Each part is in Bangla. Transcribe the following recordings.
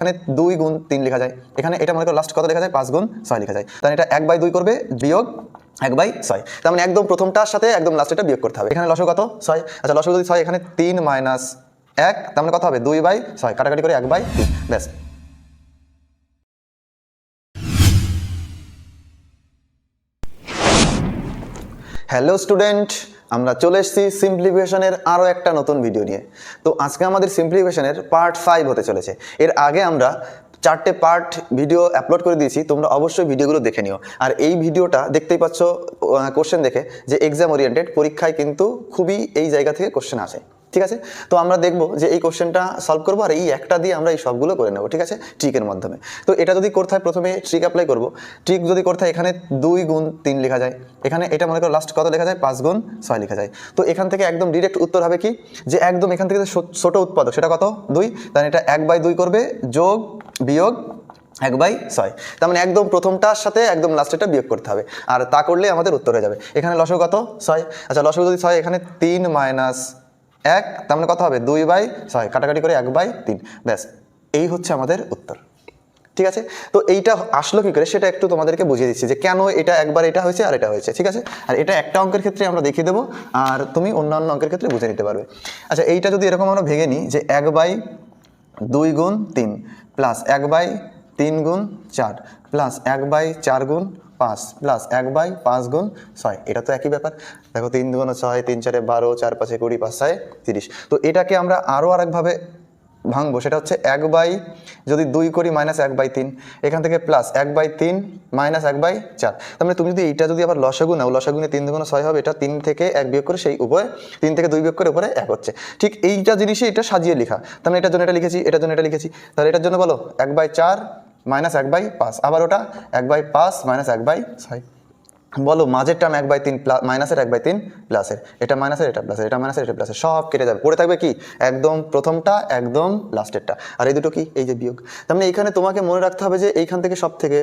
এখানে দুই গুণ তিন লেখা যায়। এখানে এটা মনে করো লাস্ট কত লেখা যায়? পাঁচ গুণ ছয় লেখা যায়। তাহলে এটা এক বাই দুই করবে, বিয়োগ এক বাই ছয়। তার মানে একদম প্রথমটার সাথে একদম লাস্টেরটা বিয়োগ করতে হবে। এখানে লসক কত? ছয়। আচ্ছা লসক যদি ছয়, এখানে তিন মাইনাস এক, তার মানে কত হবে? দুই বাই ছয়। কাটাকাটি করে এক বাই তিন। ব্যাস। হ্যালো স্টুডেন্ট আমরা চলে এসেছি সিম্পলিফিকেশনের আরও একটা নতুন ভিডিও নিয়ে। তো আজকে আমাদের সিম্পলিফিকেশনের পার্ট ফাইভ হতে চলেছে। এর আগে আমরা চারটে পার্ট ভিডিও আপলোড করে দিয়েছি, তোমরা অবশ্যই ভিডিওগুলো দেখে নিও। আর এই ভিডিওটা দেখতেই পাচ্ছ কোশ্চেন দেখে যে এক্সাম ওরিয়েন্টেড পরীক্ষায় কিন্তু খুবই এই জায়গা থেকে কোশ্চেন আসে। ঠিক আছে? তো আমরা দেখব যে এই কোশ্চেনটা সলভ করব আর এই একটা দিয়ে আমরা এই সবগুলো করে নেব, ঠিক আছে? ট্রিকের মাধ্যমে। তো এটা যদি করতে হয়, প্রথমে ট্রিক অ্যাপ্লাই করব। ট্রিক যদি করতে হয়, এখানে দুই গুণ তিন লেখা যায়। এখানে এটা মনে করো লাস্ট কত লেখা যায়? পাঁচ গুণ ছয় লেখা যায়। তো এখান থেকে একদম ডিরেক্ট উত্তর হবে কি? যে একদম এখান থেকে ছোট উৎপাদক, সেটা কত? দুই। তাহলে এটা এক বাই দুই করবে, যোগ, বিয়োগ, এক বাই ছয়। তার মানে একদম প্রথমটার সাথে একদম লাস্টেরটা বিয়োগ করতে হবে। আর তা করলে আমাদের উত্তর হয়ে যাবে। এখানে লসক কত? ছয়। আচ্ছা লসক যদি ছয়, এখানে তিন মাইনাস এক, তার মানে কত হবে? দুই বাই ছয়, কাটাকাটি করে এক বাই তিন। ব্যাস, এই হচ্ছে আমাদের উত্তর। ঠিক আছে? তো এইটা আসলো কি করে? সেটা একটু তোমাদেরকে বুঝিয়ে দিচ্ছি যে কেন এটা একবার এটা হয়েছে আর এটা হয়েছে, ঠিক আছে? আর এটা একটা অঙ্কের ক্ষেত্রে আমরা দেখিয়ে দেবো, আর তুমি অন্যান্য অঙ্কের ক্ষেত্রে বুঝে নিতে পারবে। আচ্ছা এইটা যদি এরকম আমরা ভেঙে নিই যে এক বাই দুই গুণ তিন প্লাস এক বাই তিন গুণ চার প্লাস এক বাই চার গুণ পাঁচ, প্লাস এক বাই পাঁচ গুণ ছয়। এটা তো একই ব্যাপার। দেখো তিন গুণ ছয়, তিন চারে বারো, চার পাঁচে কুড়ি, পাঁচ ছয়, তিরিশ। তো এটাকে আমরা আরও আরেকভাবে ভাঙবো, সেটা হচ্ছে এক বাই, যদি দুই করি মাইনাস এক বাই তিন, এখান থেকে প্লাস এক বাই তিন মাইনাস এক বাই চার। তার মানে তুমি যদি এইটা যদি আবার লসাগু নাও লসাগুনে তিন দুগুণ ছয় হবে, এটা তিন থেকে এক বিয়োগ করে সেই উপরে, তিন থেকে দুই বিয়োগ করে উপরে এক হচ্ছে। ঠিক এইটা জিনিসই এটা সাজিয়ে লেখা। মানে এটার জন্য এটা লিখেছি, এটার জন্য এটা লিখেছি। তাহলে এটার জন্য বলো, এক বাই চার মাইনাস এক বাই পাঁচ। আবার ওটা এক বাই পাঁচ মাইনাস এক বাই ছয়। বলো মাঝের টার্ম এক বাই তিন প্লাস মাইনাসের এক বাই তিন প্লাসের এটা মাইনাসের, এটা প্লাসের এটা মাইনাসের, এটা প্লাসের সব কেটে যাবে। পড়ে থাকবে কি? একদম প্রথমটা, একদম লাস্টেরটা আর এই দুটো কি? এই যে বিয়োগ। তার মানে এইখানে তোমাকে মনে রাখতে হবে যে এইখান থেকে সব থেকে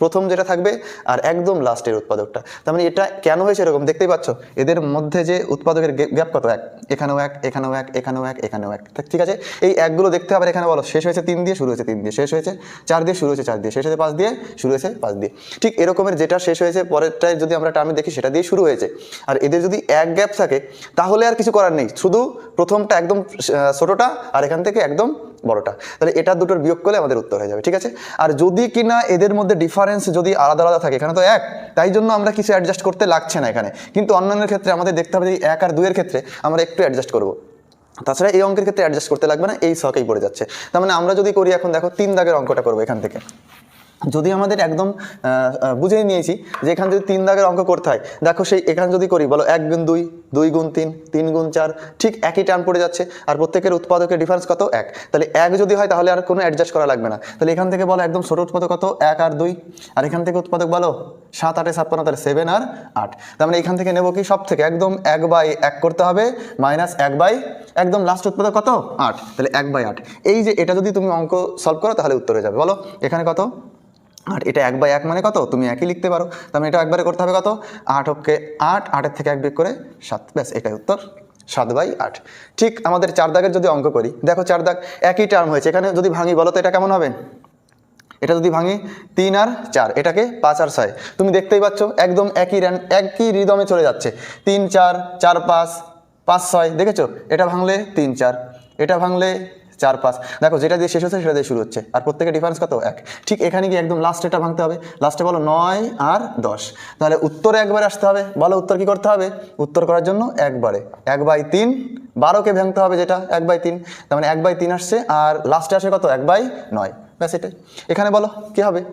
প্রথম যেটা থাকবে আর একদম লাস্টের উৎপাদকটা। তার মানে এটা কেন হয়েছে এরকম? দেখতেই পাচ্ছ, এদের মধ্যে যে উৎপাদকের গ্যাপ কত? এক, এখানেও এক এখানেও এক এখানেও এক এখানেও এক। ঠিক আছে, এই একগুলো দেখতে হবে এখানে বলো, শেষ হয়েছে তিন দিয়ে, শুরু হয়েছে তিন দিয়ে, শেষ হয়েছে চার দিয়ে, শুরু হয়েছে চার দিয়ে, শেষ হয়েছে পাঁচ দিয়ে, শুরু হয়েছে পাঁচ দিয়ে। ঠিক এরকমের যেটা শেষ হয়েছে, পরেরটায় যদি আমরা টার্মে দেখি, সেটা দিয়ে শুরু হয়েছে। আর এদের যদি এক গ্যাপ থাকে, তাহলে আর কিছু করার নেই। শুধু প্রথমটা একদম ছোটোটা আর এখান থেকে একদম বড়টা। তাহলে এটা দুটোর বিয়োগ করলে আমাদের উত্তর হয়ে যাবে, ঠিক আছে? আর যদি কিনা এদের মধ্যে ডিফারেন্স যদি আলাদা আলাদা থাকে, এখানে তো এক, তাই জন্য আমরা কিছু অ্যাডজাস্ট করতে লাগছে না এখানে। কিন্তু অন্যান্যের ক্ষেত্রে আমাদের দেখতে হবে যে এক আর দুইয়ের ক্ষেত্রে আমরা একটু অ্যাডজাস্ট করব। তাছাড়া এই অঙ্কের ক্ষেত্রে অ্যাডজাস্ট করতে লাগবে না, এই শখেই পড়ে যাচ্ছে। তার মানে আমরা যদি করি এখন, দেখো, তিন দাগের অঙ্কটা করব এখান থেকে। যদি আমাদের একদম বুঝেই নিয়েছি যে এখানে যদি তিন দাগের অঙ্ক করতে হয়, দেখো সেই এখানে যদি করি, বলো এক গুণ দুই দুই গুণ তিন তিন গুণ চার, ঠিক একই টার্ম পড়ে যাচ্ছে আর প্রত্যেকের উৎপাদকের ডিফারেন্স কত এক? তাহলে এক যদি হয় তাহলে আর কোনো অ্যাডজাস্ট করা লাগবে না। তাহলে এখান থেকে বলো একদম ছোটো উৎপাদক কত? এক আর দুই। আর এখান থেকে উৎপাদক বলো সাত, আটে ছাপ্পান্ন, তাহলে সেভেন আর আট। তার মানে এখান থেকে নেব কি? সব থেকে একদম এক বাই এক করতে হবে মাইনাস এক বাই একদম লাস্ট উৎপাদক কত? আট। তাহলে এক বাই আট। এই যে এটা যদি তুমি অঙ্ক সলভ করো তাহলে উত্তরে যাবে। বলো এখানে কত? আট এটা এক বাই এক মানে কত? তুমি একই লিখতে পারো। তার মানে এটা একবারে করতে হবে কত? আট ওকে আট, আটের থেকে এক বিয়োগ করে সাত। ব্যাস, এটাই উত্তর। সাত বাই আট। ঠিক আমাদের চার দাগের যদি অঙ্ক করি, দেখো চার দাগ একই টার্ম হয়েছে। এখানে যদি ভাঙি, বলো তো এটা কেমন হবে? এটা যদি ভাঙি, তিন আর চার, এটাকে পাঁচ আর ছয়। তুমি দেখতেই পাচ্ছ, একদম একই র্যান একই রিদমে চলে যাচ্ছে। তিন, চার চার, পাঁচ পাঁচ, ছয়, দেখেছ? এটা ভাঙলে তিন, চার। এটা ভাঙলে চার পাঁচ দেখো, যেটা দিয়ে শেষ হচ্ছে, সেটা দিয়ে শুরু হচ্ছে। আর প্রত্যেকের ডিফারেন্স কত? এক। ঠিক এখানে গিয়ে একদম লাস্ট এটা ভাঙতে হবে। লাস্টে বলো নয় আর দশ। তাহলে উত্তরে একবারে আসতে হবে। বলো উত্তর কি করতে হবে? উত্তর করার জন্য একবারে। এক বাই তিন বারোকে ভাঙতে হবে যেটা? এক বাই তিন। তার মানে এক বাই তিন আসছে, আর লাস্টে আসে কত? এক বাই নয়। ব্যাস এটাই। এখানে বলো, কি হবে?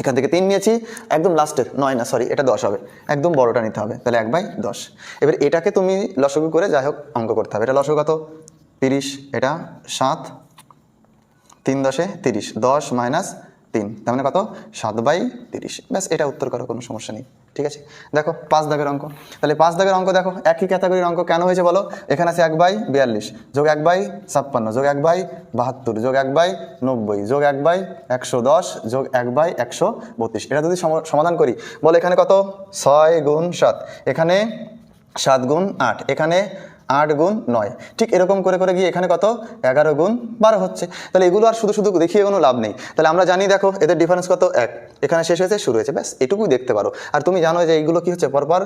এখান থেকে তিন নিয়েছি। একদম লাস্টের নয় না সরি এটা দশ হবে। একদম বড়টা নিতে হবে। তাহলে এক বাই দশ। এবার এটাকে তুমি লসগু করে যাই হোক, অঙ্ক করতে হবে। এটা লসগু কত? তিরিশ, এটা সাত, তিন দশে তিরিশ, দশ মাইনাস তিন, তার মানে কত? সাত বাই তিরিশ। ব্যাস, এটা উত্তর করো, কোনো সমস্যা নেই, ঠিক আছে? দেখো, পাঁচ দাগের অঙ্ক। তাহলে পাঁচ দাগের অঙ্ক দেখো, একই ক্যাটাগরির অঙ্ক কেন হয়েছে বলো? এখানে আছে এক বাই বিয়াল্লিশ, যোগ এক বাই ছাপ্পান্ন, যোগ এক বাই বাহাত্তর, যোগ এক বাই নব্বই, যোগ এক বাই একশো দশ, যোগ এক বাই একশো বত্রিশ। এটা যদি সম- সমাধান করি, বলো এখানে কত? ছয় গুণ সাত, এখানে সাত গুণ আট, এখানে আট গুণ নয়। ঠিক এরকম করে করে গিয়ে এখানে কত? এগারো গুণ বারো হচ্ছে। তাহলে এগুলো আর শুধু শুধু দেখিয়ে কোনো লাভ নেই। তাহলে আমরা জানি দেখো, এদের ডিফারেন্স কত? এক। এখানে শেষ হয়েছে, শুরু হয়েছে। ব্যাস, এটুকুই দেখতে পারো। আর তুমি জানো যে এইগুলো কি হচ্ছে? পরপর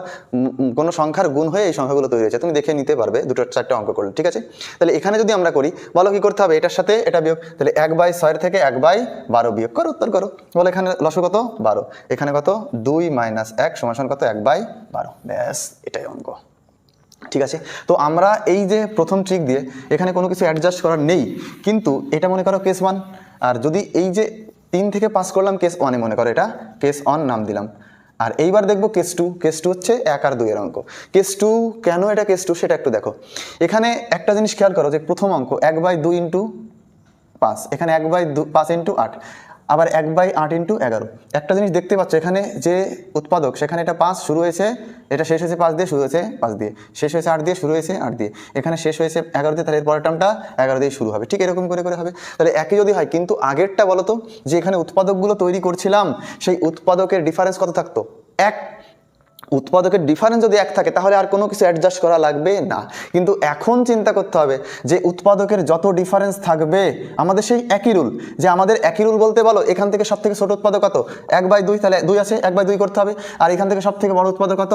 কোনো সংখ্যার গুণ হয়ে এই সংখ্যাগুলো তৈরি হয়েছে। তুমি দেখে নিতে পারবে দুটো চারটে অঙ্ক করলে, ঠিক আছে? তাহলে এখানে যদি আমরা করি, বলো কি করতে হবে? এটার সাথে এটা বিয়োগ। তাহলে এক বাই ছয়ের থেকে এক বাই বারো বিয়োগ করো, উত্তর করো। বলো এখানে লসো কত? বারো। এখানে কত? দুই মাইনাস এক সমান কত? এক বাই বারো। ব্যাস, এটাই অঙ্ক। ঠিক আছে? তো আমরা এই যে প্রথম ট্রিক দিয়ে এখানে কোনো কিছু অ্যাডজাস্ট করার নেই, কিন্তু এটা মনে করো কেস ওয়ান আর যদি এই যে তিন থেকে পাস করলাম কেস ওয়ানে মনে করো এটা কেস অন নাম দিলাম। আর এইবার দেখব কেস টু কেস টু হচ্ছে এক আর দুইয়ের অঙ্ক। কেস টু কেন এটা কেস টু সেটা একটু দেখো। এখানে একটা জিনিস খেয়াল করো যে প্রথম অঙ্ক এক বাই দুই ইন্টু পাঁচ। এখানে এক বাই দু পাঁচ ইন্টু আট। আবার এক বাই আট ইন্টু এগারো। একটা জিনিস দেখতে পাচ্ছ, এখানে যে উৎপাদক, সেখানে এটা পাঁচ শুরু হয়েছে, এটা শেষ হয়েছে পাঁচ দিয়ে, শুরু হয়েছে পাঁচ দিয়ে। শেষ হয়েছে আট দিয়ে, শুরু হয়েছে আট দিয়ে। এখানে শেষ হয়েছে এগারো দিয়ে, তাহলে পরের টার্মটা এগারো দিয়ে শুরু হবে। ঠিক এরকম করে করে হবে। তাহলে একই যদি হয়, কিন্তু আগেরটা বলতো যে এখানে উৎপাদকগুলো তৈরি করছিলাম, সেই উৎপাদকের ডিফারেন্স কত থাকতো? এক। উৎপাদকের ডিফারেন্স যদি এক থাকে, তাহলে আর কোনো কিছু অ্যাডজাস্ট করা লাগবে না। কিন্তু এখন চিন্তা করতে হবে যে উৎপাদকের যত ডিফারেন্স থাকবে, আমাদের সেই একই রুল যে আমাদের একই রুল বলতে বলো, এখান থেকে সব থেকে ছোটো উৎপাদক কত? এক বাই দুই, তাহলে দুই আছে, এক বাই দুই করতে হবে। আর এখান থেকে সব থেকে বড় উৎপাদক কত?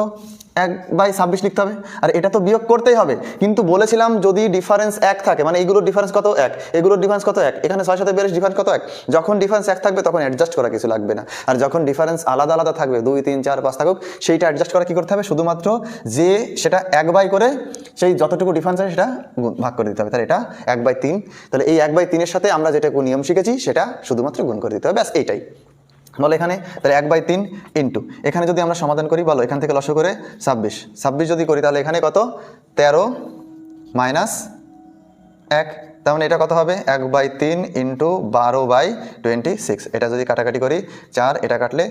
এক বাই ছাব্বিশ লিখতে হবে। আর এটা তো বিয়োগ করতেই হবে। কিন্তু বলেছিলাম যদি ডিফারেন্স এক থাকে মানে এইগুলোর ডিফারেন্স কত এক? এগুলোর ডিফারেন্স কত এক? এখানে ছয় সাথে বিয়াল্লিশ ডিফারেন্স কত এক? যখন ডিফারেন্স এক থাকবে, তখন অ্যাডজাস্ট করা কিছু লাগবে না। আর যখন ডিফারেন্স আলাদা আলাদা থাকবে, দুই, তিন, চার, পাঁচ থাকুক, সেইটা অ্যাডজাস্ট করা কি করতে হবে? শুধুমাত্র যে সেটা এক বাই করে সেই যতটুকু ডিফারেন্স আছে সেটা ভাগ করে দিতে হবে। তাহলে এটা এক বাই তিন। তাহলে এই এক বাই তিনের সাথে আমরা যেটুকু নিয়ম শিখেছি, সেটা শুধুমাত্র গুণ করে দিতে হবে। ব্যাস, এইটাই। বলো এখানে, তাহলে এক বাই তিন ইন্টু এখানে যদি আমরা সমাধান করি, বলো, এখান থেকে লস করে ছাব্বিশ। ছাব্বিশ যদি করি, তাহলে এখানে কত? তেরো মাইনাস এক। তার মানে এটা কত হবে? এক বাই তিন ইন্টু বারো বাই টোয়েন্টি সিক্স এটা যদি কাটাকাটি করি, চার, এটা কাটলে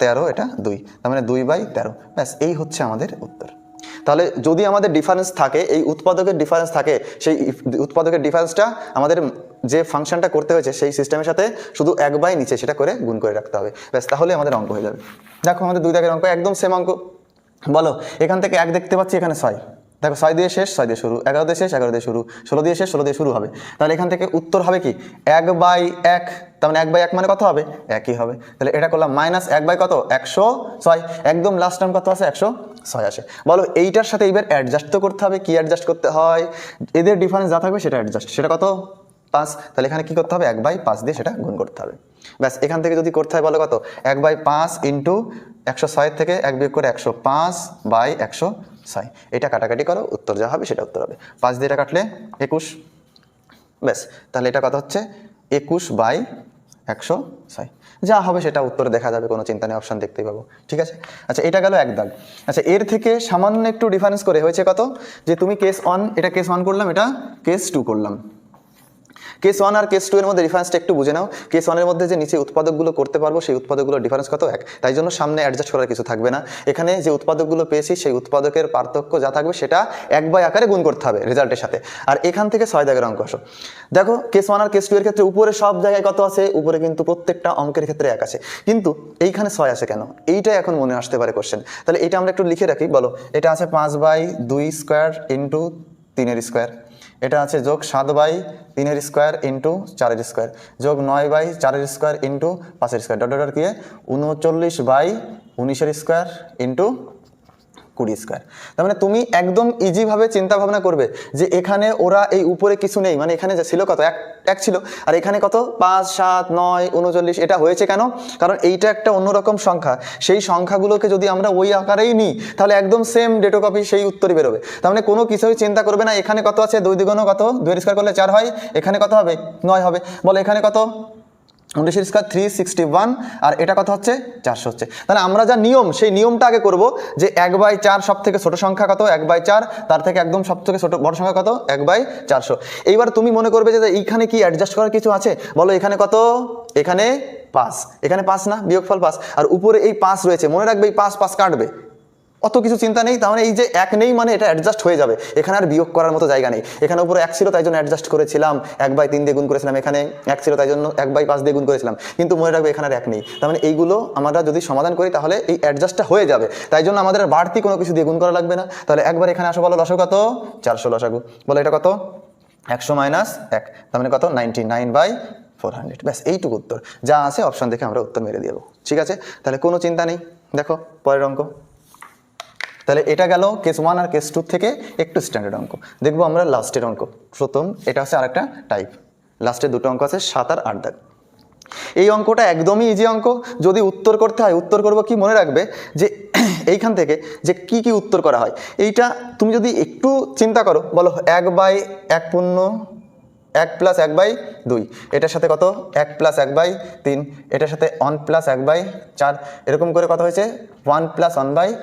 তেরো, এটা দুই। তার মানে দুই বাই তেরো। ব্যাস, এই হচ্ছে আমাদের উত্তর। তাহলে যদি আমাদের ডিফারেন্স থাকে, এই উৎপাদকের ডিফারেন্স থাকে, সেই উৎপাদকের ডিফারেন্সটা আমাদের যে ফাংশনটা করতে হয়েছে, সেই সিস্টেমের সাথে শুধু এক বাই নিচে সেটা করে গুণ করে রাখতে হবে। ব্যাস, তাহলে আমাদের অঙ্ক হয়ে যাবে। দেখো আমাদের দুই দাগের অঙ্ক একদম সেম অঙ্ক। বলো, এখান থেকে এক দেখতে পাচ্ছি, এখানে ছয়। দেখো, ছয় দিয়ে শেষ, ছয় দিয়ে শুরু। এগারো দিয়ে শেষ, এগারো দিয়ে শুরু। ষোলো দিয়ে শেষ, ষোলো দিয়ে শুরু হবে। তাহলে এখান থেকে উত্তর হবে কি? এক বাই এক, তার মানে এক বাই এক মানে কত হবে? একই হবে। তাহলে এটা করলাম মাইনাস এক বাই কত? একশো ছয়। একদম লাস্ট টাইম কত আছে? একশো ছয় আসে। বলো, এইটার সাথে এইবার অ্যাডজাস্ট তো করতে হবে। কি অ্যাডজাস্ট করতে হয়? এদের ডিফারেন্স যা থাকবে সেটা অ্যাডজাস্ট সেটা কত? পাঁচ। তাহলে এখানে কি করতে হবে? এক বাই পাঁচ দিয়ে সেটা গুণ করতে হবে। ব্যাস, এখান থেকে যদি করতে হয় বলো কত? এক বাই পাঁচ ইন্টু একশো ছয়ের থেকে এক বিয়োগ করে একশো পাঁচ বাই একশো ছয় এটা কাটাকাটি করো, উত্তর যা হবে সেটা উত্তর হবে। পাঁচ দিয়ে এটা কাটলে একুশ। ব্যাস, তাহলে এটা কথা হচ্ছে? একুশ বাই একশো ছয় যা হবে সেটা উত্তরে দেখা যাবে, কোনো চিন্তা নেই অপশান দেখতেই পাবো। ঠিক আছে? আচ্ছা এটা গেল এক দাগ। আচ্ছা এর থেকে সামান্য একটু ডিফারেন্স করে হয়েছে কত? যে তুমি কেস ওয়ান এটা কেস ওয়ান করলাম, এটা কেস টু করলাম। কেস ওয়ান আর কেস টু এর মধ্যে ডিফারেন্সটা একটু বুঝে নাও। কেস ওয়ানের মধ্যে যে নিচে উৎপাদকগুলো করতে পারব, সেই উৎপাদকগুলোর ডিফারেন্স কত এক? তাই জন্য সামনে অ্যাডজাস্ট করার কিছু থাকবে না। এখানে যে উৎপাদকগুলো পেয়েছি, সেই উৎপাদকের পার্থক্য যা থাকবে, সেটা এক বাই আকারে গুণ করতে হবে রেজাল্টের সাথে। আর এখান থেকে ছয় দাগের অঙ্ক আসো। দেখো, কেস ওয়ান আর কেস টু এর ক্ষেত্রে উপরে সব জায়গায় কত আছে? উপরে কিন্তু প্রত্যেকটা অঙ্কের ক্ষেত্রে এক আছে। কিন্তু এইখানে ছয় আছে কেন? এইটাই এখন মনে আসতে পারে কোশ্চেন তাহলে এটা আমরা একটু লিখে রাখি, বলো, এটা আছে পাঁচ বাই দুই স্কোয়ার ইন্টু তিনের স্কোয়ার। এটা আছে যোগ সাত বাই তিনের স্কোয়ার ইন্টু চারের স্কোয়ার। যোগ নয় বাই চারের স্কোয়ার ইন্টু পাঁচের স্কোয়ার। ডট ডট কি উনচল্লিশ বাই উনিশের স্কোয়ার ইন্টু কুড়ি স্কোয়ার তার মানে তুমি একদম ইজিভাবে চিন্তা ভাবনা করবে যে এখানে ওরা এই উপরে কিছু নেই। মানে এখানে ছিল কত? এক এক ছিল। আর এখানে কত? পাঁচ, সাত, নয়, উনচল্লিশ। এটা হয়েছে কেন? কারণ এইটা একটা অন্যরকম সংখ্যা। সেই সংখ্যাগুলোকে যদি আমরা ওই আকারেই নিই, তাহলে একদম সেম ডেটো কপি সেই উত্তরই বেরোবে। তার মানে কোনো কিছুই চিন্তা করবে না, এখানে কত আছে? দুই দ্বিগুণ কত? দুই স্কোয়ার করলে চার হয়। এখানে কত হবে? নয় হবে। বলো এখানে কত? উনত্রিশ স্কোয়ার থ্রি সিক্সটি ওয়ান আর এটা কথা হচ্ছে চারশো হচ্ছে। তাহলে আমরা যা নিয়ম, সেই নিয়মটা আগে করব যে এক বাই চার সব থেকে ছোট সংখ্যা কত? এক বাই চার, তার থেকে একদম সব থেকে ছোট বড় সংখ্যা কত? এক বাই চারশো। এইবার তুমি মনে করবে যে এইখানে কি অ্যাডজাস্ট করার কিছু আছে? বলো এখানে কত? এখানে পাঁচ। এখানে পাঁচ না? বিয়োগফল পাঁচ। আর উপরে এই পাঁচ রয়েছে। মনে রাখবে এই পাঁচ পাঁচ কাটবে। অত কিছু চিন্তা নেই, তার মানে এই যে এক নেই মানে এটা অ্যাডজাস্ট হয়ে যাবে। এখানে আর বিয়োগ করার মতো জায়গা নেই। এখানে উপরে এক ছিল, তাই জন্য অ্যাডজাস্ট করেছিলাম। এক বাই তিন দিয়ে গুণ করেছিলাম এখানে, এক ছিল, তাই জন্য এক বাই পাঁচ দিয়ে গুণ করেছিলাম। কিন্তু মনে রাখবে এখানে আর এক নেই। তার মানে এইগুলো আমরা যদি সমাধান করি, তাহলে এই অ্যাডজাস্টটা হয়ে যাবে। তাই জন্য আমাদের বাড়তি কোনো কিছু দিয়ে গুণ করা লাগবে না। তাহলে একবার এখানে আসো বলো লসক কত? চারশো লসাগু বলো এটা কত? একশো মাইনাস এক। তার মানে কত? Ninety nine by four hundred ব্যাস, এইটুকু উত্তর। যা আছে অপশন দেখে আমরা উত্তর মেরে দেবো। ঠিক আছে? তাহলে কোনো চিন্তা নেই। দেখো, পরের অঙ্ক। তাহলে এটা গেল কেস ওয়ান আর কেস টু থেকে একটু স্ট্যান্ডার্ড অঙ্ক। দেখব আমরা লাস্টের অঙ্ক। প্রথম, এটা হচ্ছে আরেকটা টাইপ লাস্টের দুটো অঙ্ক আছে, সাত আর আট দাগ। এই অঙ্কটা একদমই ইজি অঙ্ক। যদি উত্তর করতে হয়, উত্তর করব কি মনে রাখবে? যে এইখান থেকে যে কি কি উত্তর করা হয়। এইটা তুমি যদি একটু চিন্তা করো, বলো এক বাই এক পূর্ণ এক প্লাস এক বাই দুই। এটার সাথে কত? এক প্লাস এক বাই তিন। এটার সাথে ওয়ান প্লাস এক বাই চার। এরকম করে কত হয়েছে? ওয়ান প্লাস ওয়ান বাই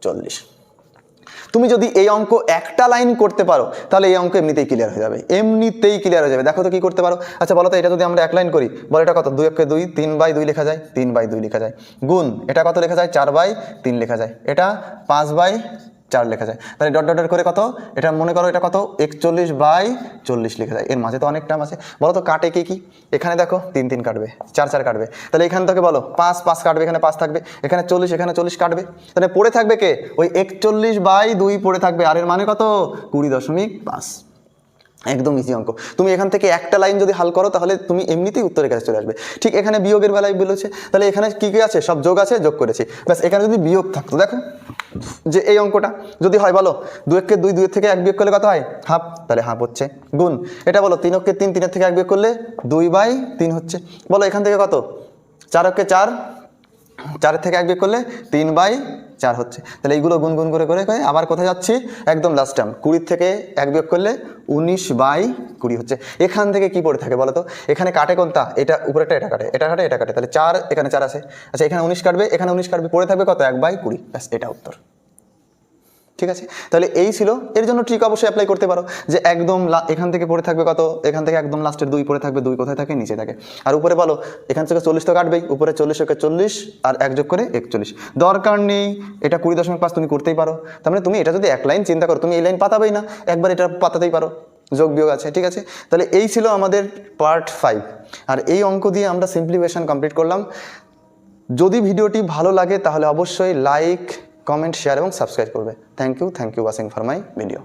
চল্লিশ। তুমি যদি এই অঙ্ক একটা লাইন করতে পারো, তাহলে এই অঙ্ক এমনিতেই ক্লিয়ার হয়ে যাবে। এমনিতেই ক্লিয়ার হয়ে যাবে। দেখো তো কী করতে পারো। আচ্ছা বলো তো, এটা যদি আমরা এক লাইন করি, বলো এটা কত? দুই একে দুই, তিন বাই দুই লেখা যায়? তিন বাই দুই লেখা যায়। গুণ, এটা কত লেখা যায়? চার বাই তিন লেখা যায়। এটা পাঁচ বাই চার লেখা যায়। তাহলে ডট ডট করে কত? এটা মনে করো এটা কত? একচল্লিশ বাই চল্লিশ লেখা যায়। এর মাঝে তো অনেক টার্ম আছে। বলো তো কাটে কি কি? এখানে দেখো তিন তিন কাটবে, চার চার কাটবে। তাহলে এখান থেকে বলো, পাঁচ পাঁচ কাটবে, এখানে পাঁচ থাকবে। এখানে চল্লিশ এখানে চল্লিশ কাটবে। তাহলে পড়ে থাকবে কে? ওই একচল্লিশ বাই দুই পড়ে থাকবে। আর এর মানে কত? কুড়ি দশমিক পাঁচ। একদম ইজি অঙ্ক। তুমি এখান থেকে একটা লাইন যদি হাল করো, তাহলে তুমি এমনিতেই উত্তরের কাছে চলে আসবে। ঠিক এখানে বিয়োগের বেলায় বলেছে। তাহলে এখানে কি কি আছে? সব যোগ আছে, যোগ করেছি। ব্যাস, এখানে যদি বিয়োগ থাকতো, দেখো। যে এই অঙ্কটা যদি হয় বলো, দু দুয়েককে দুই দুই থেকে এক বিয়োগ করলে কত হয়? হাফ। তাহলে হাফ হচ্ছে গুণ। এটা বলো, তিন অক্ষে তিন, তিনের থেকে এক বিয়োগ করলে দুই বাই তিন হচ্ছে। বলো, এখান থেকে কত? চার অক্ষে চার চারের থেকে এক বিয়োগ করলে তিন বাই চার হচ্ছে। তাহলে এইগুলো গুনগুন গুন করে করে করে আবার কোথায় যাচ্ছি? একদম লাস্ট টাইম কুড়ির থেকে এক বিয়োগ করলে উনিশ বাই কুড়ি হচ্ছে। এখান থেকে কি পড়ে থাকে বলো তো এখানে কাটে কোনটা? এটা উপরেটা এটা কাটে। এটা কাটে এটা কাটে। তাহলে চার, এখানে চার আছে। আচ্ছা এখানে উনিশ কাটবে, এখানে উনিশ কাটবে। পড়ে থাকবে কত? এক বাই কুড়ি। ব্যাস, এটা উত্তর। ঠিক আছে? তাহলে এই ছিল। এর জন্য ট্রিক অবশ্যই অ্যাপ্লাই করতে পারো যে একদম এখান থেকে পড়ে থাকবে কত? এখান থেকে একদম লাস্টের দুই পড়ে থাকবে, দুই কোথায় থাকে? নিচে থাকে। আর উপরে বলো, এখান থেকে চল্লিশ তো কাটবেই, উপরে চল্লিশ ওকে চল্লিশ, আর এক যোগ করে একচল্লিশ। দরকার নেই, এটা কুড়ি দশমিক পাঁচ তুমি করতেই পারো। তার মানে তুমি এটা যদি এক লাইন চিন্তা করো, তুমি এই লাইন পাতাবেই না, একবার এটা পাতাতেই পারো। যোগ বিয়োগ আছে, ঠিক আছে? তাহলে এই ছিল আমাদের পার্ট ফাইভ আর এই অঙ্ক দিয়ে আমরা সিম্পলিফিকেশন কমপ্লিট করলাম। যদি ভিডিওটি ভালো লাগে, তাহলে অবশ্যই লাইক কমেন্ট শেয়ার এবং সাবস্ক্রাইব করবে। Thank you thank you watching for my video